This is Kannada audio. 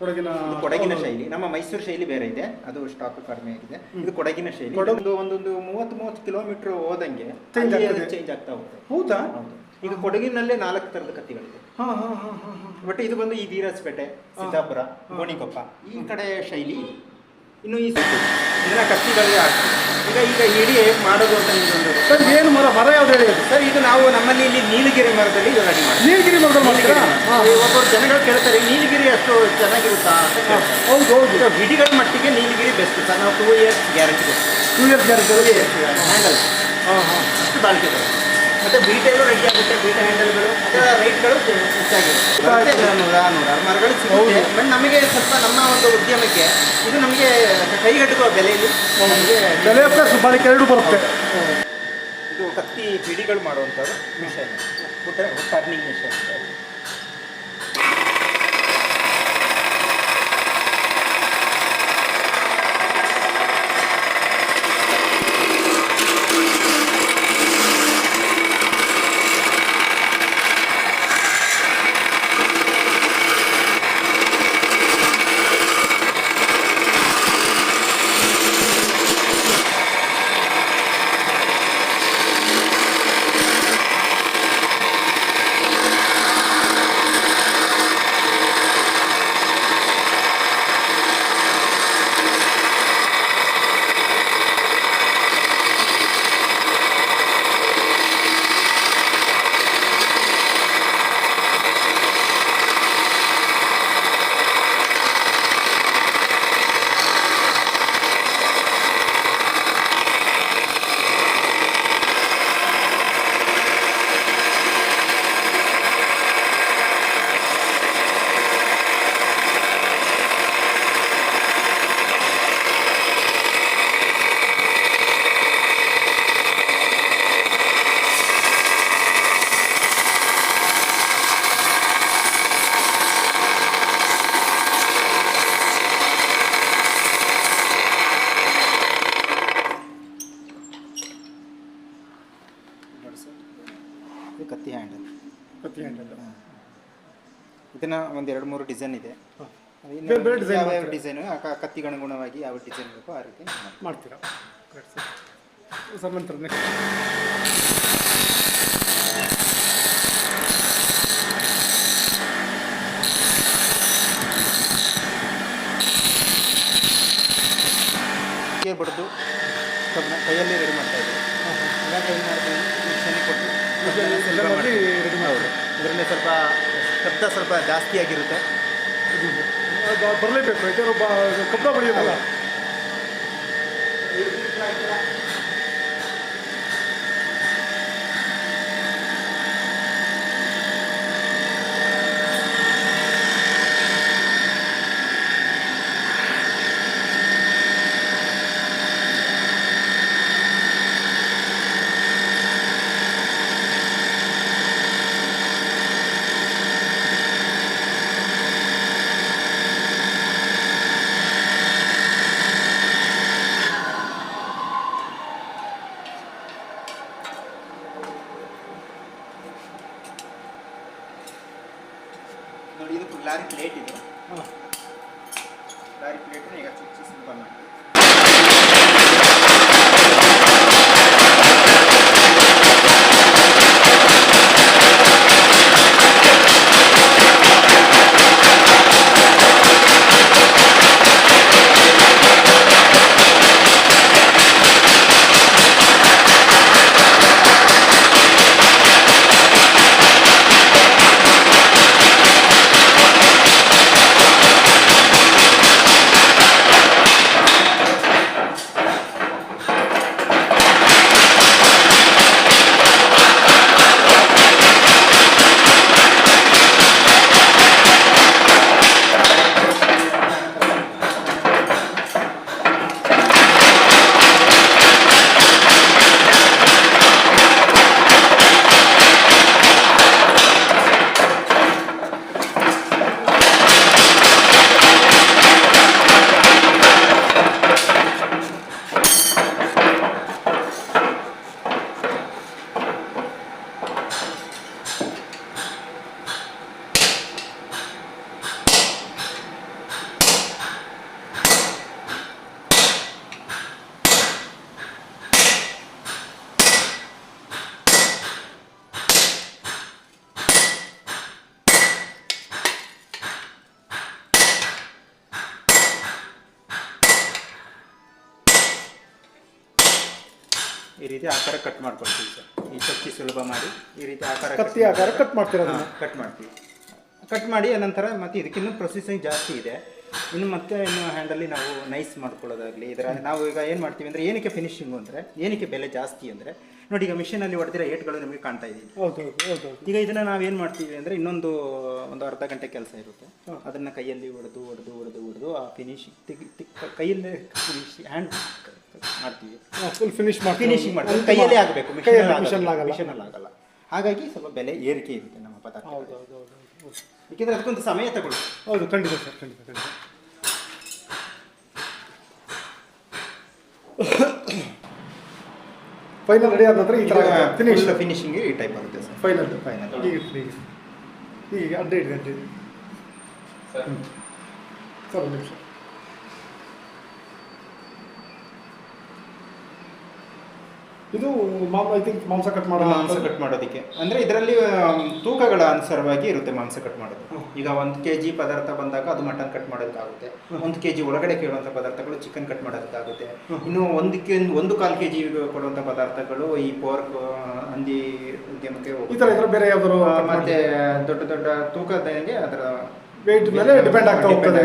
ಕೊಡಗಿನ ಕೊಡಗಿನ ಶೈಲಿ. ನಮ್ಮ ಮೈಸೂರು ಶೈಲಿ ಬೇರೆ ಇದೆ. ಅದು ಸ್ಟಾಕ್ ಕಡಿಮೆ ಆಗಿದೆ. ಇದು ಕೊಡಗಿನ ಶೈಲಿ. ಒಂದು ಒಂದೊಂದು ಮೂವತ್ತು ಮೂವತ್ತು ಕಿಲೋಮೀಟರ್ ಹೋದಂಗೆ ಚೇಂಜ್ ಆಗ್ತಾ ಹೋಗುತ್ತೆ. ಹೌದಾ? ಈಗ ಕೊಡಗಿನಲ್ಲೇ ನಾಲ್ಕು ತರದ ಕತ್ತಿಗಳಿದೆ. ಹಾ ಹಾ ಹಾ ಹಾ ಹಾ. ಬಟ್ ಇದು ಬಂದು ಈ ಧೀರಸ್ಪೇಟೆ ಸಿದ್ದಾಪುರ ಗೋಣಿಕೊಪ್ಪ ಈ ಕಡೆ ಶೈಲಿ. ಇನ್ನು ಈ ಇದನ್ನ ಕತ್ತಿಗಳಿಗೆ ಹಾಕ್ತೀವಿ ಈಗ ಈಗ ಇಡೀ ಹೇಗೆ ಮಾಡೋದು ಅಂತ ನಿಮ್ಗೊಂದು ಸರ್ ಏನು ಮರ ಮರ ಯಾವ್ದು ಹೇಳಿ ಅದು ಸರ್ ಇದು ನಾವು ನಮ್ಮಲ್ಲಿ ಇಲ್ಲಿ ನೀಲಗಿರಿ ಮರದಲ್ಲಿ ಇದು ರೆಡಿ ಮಾಡಿ ನೀಲಗಿರಿ ಮರದಲ್ಲಿ ಮಾಡ್ತೀರಾ? ಹಾ. ಒಬ್ಬರು ಜನಗಳು ಕೇಳ್ತಾರೆ ನೀಲಗಿರಿ ಅಷ್ಟು ಚೆನ್ನಾಗಿರುತ್ತಾ ಅಂತ ಕೇಳ್ತಾರೆ. ಹೌದು ಹೌದು. ಈಗ ಗಿಡಿಗಳ ಮಟ್ಟಿಗೆ ನೀಲಗಿರಿ ಬೆಸ್ಟ್ ಸರ್. ನಾವು two years guarantee two years guarantee handle ಹಾಂ ಹಾಂ. ಅಷ್ಟು ಬಾಳಿಕೆ ಬರುತ್ತೆ ಮತ್ತೆ ಬೀಟೆಲ್ಲೂ ರೆಡಿ ಆಗುತ್ತೆ ಬೀಟ ಹ್ಯಾಂಡಲ್ಗಳು ಅದರ ರೈಟ್ಗಳು ಹೆಚ್ಚಾಗಿರುತ್ತೆ. ನೂರ ನೂರಾರು ಮರಗಳು ಸಿಗುತ್ತೆ. ಬಟ್ ನಮಗೆ ಸ್ವಲ್ಪ ನಮ್ಮ ಒಂದು ಉದ್ಯಮಕ್ಕೆ ಇದು ನಮಗೆ ಕೈಗೆಟುಕುವ ಬೆಲೆಯಲ್ಲಿ ನಮಗೆ ಬೆಲೆ ಬಾಳಿಕೆ ಎರಡು ಬರುತ್ತೆ. ಇದು ಕತ್ತಿ ಬಿಡಿಗಳು ಮಾಡುವಂಥದ್ದು ಮಿಷನ್. ಟರ್ನಿಂಗ್ ಮಿಷನ್ ಕತ್ತಿ ಹ್ಯಾಂಡಲ್ ಕತ್ತಿ ಹ್ಯಾಂಡಲ್ ಇದನ್ನ ಒಂದು ಎರಡು ಮೂರು ಡಿಸೈನ್ ಇದೆ. ಯಾವ? ಡಿಸೈನು ಕತ್ತಿಗೆ ಅನುಗುಣವಾಗಿ ಯಾವ ಡಿಸೈನ್ ಬೇಕೋ ಆ ರೀತಿ. ಮಾಡ್ತೀರಾ? ಸರ್ ನಂತರ ಬಡ್ದು ಕೈಯಲ್ಲಿ ರೆಡಿ ಮಾಡ್ತಾ ಇದ್ದೀವಿ ಎಲ್ಲ ಕೈ ಮಾಡ್ತೀವಿ ಮಿಕ್ಸಲ್ಲಿ ಕೊಟ್ಟು ಮಾಡಿ ಮಾಡ್ತೀವಿ. ಇದರಲ್ಲಿ ಸ್ವಲ್ಪ ಶಬ್ದ ಸ್ವಲ್ಪ ಜಾಸ್ತಿ ಆಗಿರುತ್ತೆ. ಬರಲೇಬೇಕು. ಯಾಕೆಂದ್ರೆ ಒಬ್ಬ ಕಬ್ಬ ಲಾರಿ ಪ್ಲೇಟ್ ಇದು ಹಾಂ ಲಾರಿ ಪ್ಲೇಟ್ನ ಈಗ ಚುಚ್ಚಿ ಸಿಂಪಲ್ ಮಾಡಿ ಈ ರೀತಿ ಆಕಾರ ಕಟ್ ಮಾಡ್ಕೊಳ್ತೀವಿ ಸರ್. ಈ ಚಚ್ಚಿ ಸುಲಭ ಮಾಡಿ ಈ ರೀತಿ ಆಕಾರ ಕತ್ತಿ ಆಕಾರ ಕಟ್ ಮಾಡ್ತೀರ ಅದನ್ನ? ಕಟ್ ಮಾಡ್ತೀವಿ. ಕಟ್ ಮಾಡಿ ನಂತರ ಮತ್ತೆ ಇದಕ್ಕಿನ್ನೂ ಪ್ರೊಸೆಸಿಂಗ್ ಜಾಸ್ತಿ ಇದೆ. ಇನ್ನು ಮತ್ತೆ ಇನ್ನು ಹ್ಯಾಂಡಲ್ಲಿ ನಾವು ನೈಸ್ ಮಾಡ್ಕೊಳ್ಳೋದಾಗಲಿ ಇದರ ನಾವು ಈಗ ಏನು ಮಾಡ್ತೀವಿ ಅಂದರೆ ಏನಕ್ಕೆ ಫಿನಿಶಿಂಗು ಅಂದರೆ ಏನಕ್ಕೆ ಬೆಲೆ ಜಾಸ್ತಿ ಅಂದರೆ ನೋಡಿ ಈಗ ಮಿಷಿನಲ್ಲಿ ಹೊಡೆದಿರೋ ಏಟ್ಗಳು ನಿಮಗೆ ಕಾಣ್ತಾ ಇದ್ದೀವಿ ಹೌದು ಹೌದು ಹೌದು ಹೌದು. ಈಗ ಇದನ್ನ ನಾವೇನು ಮಾಡ್ತೀವಿ ಅಂದರೆ ಇನ್ನೊಂದು ಒಂದು ಅರ್ಧ ಗಂಟೆ ಕೆಲಸ ಇರುತ್ತೆ. ಅದನ್ನು ಕೈಯಲ್ಲಿ ಹೊಡೆದು ಹೊಡೆದು ಹೊಡೆದು ಹೊಡೆದು ಆ ಫಿನಿಶಿಂಗ್ ಕೈಯಲ್ಲೇ ಫಿನಿಶ್ ಹ್ಯಾಂಡ್ ಮಾಡ್ತೀವಿ. ಫುಲ್ ಫಿನಿಶ್ ಮಾಡಿ ಫಿನಿಶಿಂಗ್ ಮಾಡ್ತೀವಿ. ಕೈಯಲ್ಲೇ ಆಗಬೇಕು ಮಿಷನ್ ಆಗಲ್ಲ ಮಿಷನಲ್ಲಿ ಆಗಲ್ಲ ಹಾಗಾಗಿ ಸ್ವಲ್ಪ ಬೆಲೆ ಏರಿಕೆ ಇರುತ್ತೆ ನಮ್ಮ ಪದಾರ್ಥ ಏಕೆಂದರೆ ಅದಕ್ಕೊಂದು ಸಮಯ ತಗೊಳ್ಳಿ. ಹೌದು ಖಂಡಿತ ಸರ್ ಖಂಡಿತ ಖಂಡಿತ. ಫೈನಲ್ ರೆಡಿ ಆದ ನಂತರ ಈ ಥರ ಫಿನಿಶ್ ಫಿನಿಶಿಂಗ್ ಈ ಟೈಪ್ ಬರುತ್ತೆ ಸರ್. ಫೈನಲ್ ಫೈನಲ್ ಈಗ ಈಗ ಅಡ್ಡ ಇಡ್ರಿ ಅಡ್ಡ ಇಡ್ರಿ ಹ್ಮ್. ಸರ್ ಒಂದು ನಿಮಿಷ. ಇದು ಮಾಂಸ ಐ ಥಿಂಕ್ ಮಾಂಸ ಕಟ್ ಮಾಡೋ ಮಾಂಸ ಕಟ್ ಮಾಡೋದಕ್ಕೆ. ಅಂದರೆ ಇದರಲ್ಲಿ ತೂಕಗಳ ಅನುಸಾರವಾಗಿ ಇರುತ್ತೆ ಮಾಂಸ ಕಟ್ ಮಾಡೋದು. ಈಗ ಒಂದು ಕೆ ಜಿ ಪದಾರ್ಥ ಬಂದಾಗ ಅದು ಮಟನ್ ಕಟ್ ಮಾಡೋದಕ್ಕಾಗುತ್ತೆ ಒಂದು ಕೆ ಜಿ ಒಳಗಡೆ ಕೇಳುವಂಥ ಪದಾರ್ಥಗಳು ಚಿಕನ್ ಕಟ್ ಮಾಡೋದಕ್ಕಾಗುತ್ತೆ. ಇನ್ನು ಒಂದು ಕೆ ಒಂದು ಕಾಲು ಕೆ ಜಿ ಕೊಡುವಂಥ ಪದಾರ್ಥಗಳು ಈ ಪೋರ್ಕ್ ಹಂದಿ ಉದ್ಯಮಕ್ಕೆ ಬೇರೆ ಯಾವ್ದಾರು ಮತ್ತೆ ದೊಡ್ಡ ದೊಡ್ಡ ತೂಕದಂಗೆ ಅದರ ವೆಯ್ಟ್ ಮೇಲೆ ಡಿಪೆಂಡ್ ಆಗ್ತಾ ಹೋಗ್ತದೆ.